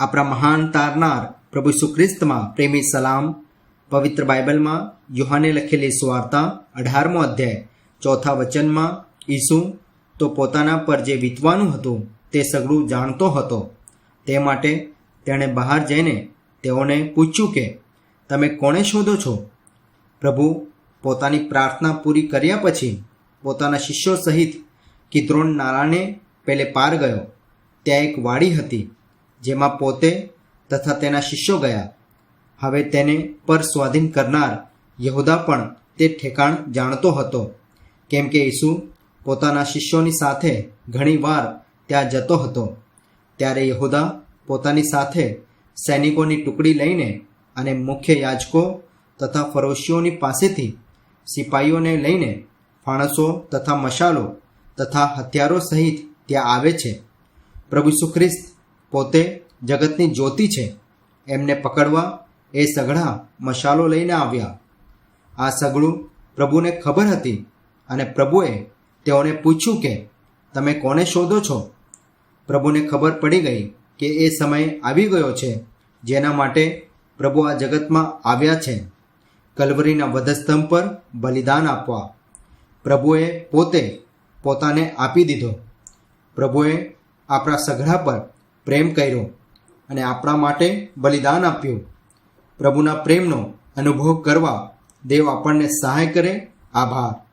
આપણા મહાન તારનાર પ્રભુ સુખ્રિસ્તમાં પ્રેમી સલામ, પવિત્ર બાઇબલમાં યુહાને લખેલી સુવાર્તા, અઢારમો અધ્યાય, ચોથા વચનમાં, ઈસુ, તો પોતાના પર જે વીતવાનું હતું, તે સગડું જાણતો હતો. તે માટે તેણે બહાર જઈને તેઓને પૂછ્યું કે, તમે કોણે શોધો છો? પ્રભુ, પોતાની પ્રાર્થના પૂરી કર્યા પછી પોતાના શિષ્યો સહિત કિદ્રોન નાળાને પેલે પાર ગયો. ત્યાં એક વાડી હતી. જેમાં પોતે તથા તેના શિષ્યો ગયા. હવે તેને પર સ્વાધીન કરનાર યહુદા પણ તે ઠેકાણ જાણતો હતો, કેમ કે ઈસુ પોતાના શિષ્યોની સાથે ઘણીવાર ત્યાં જતો હતો. ત્યારે યહુદા પોતાની સાથે સૈનિકોની ટુકડી લઈને અને મુખ્ય યાજકો તથા ફરોશીઓની પાસેથી સિપાહીઓને લઈને ફાણસો તથા મશાલો તથા હથિયારો સહિત ત્યાં આવે છે. પ્રભુ સુખ્રિસ્ત પોતે જગતની જ્યોતિ છે. એમને પકડવા એ સઘળા મશાલો લઈને આવ્યા. આ સઘળું પ્રભુને ખબર હતી અને પ્રભુએ તેઓને પૂછ્યું કે, તમે કોને શોધો છો? પ્રભુને ખબર પડી ગઈ કે એ સમય આવી ગયો છે, જેના માટે પ્રભુ આ જગતમાં આવ્યા છે. કલવરીના વધસ્તંભ પર બલિદાન આપવા. પ્રભુએ પોતે પોતાને આપી દીધો. પ્રભુએ આપણા સઘળા પર પ્રેમ કર્યો અને આપણા માટે બલિદાન આપ્યું. પ્રભુના પ્રેમનો અનુભવ કરવા દેવ આપણને સહાય કરે. આભાર.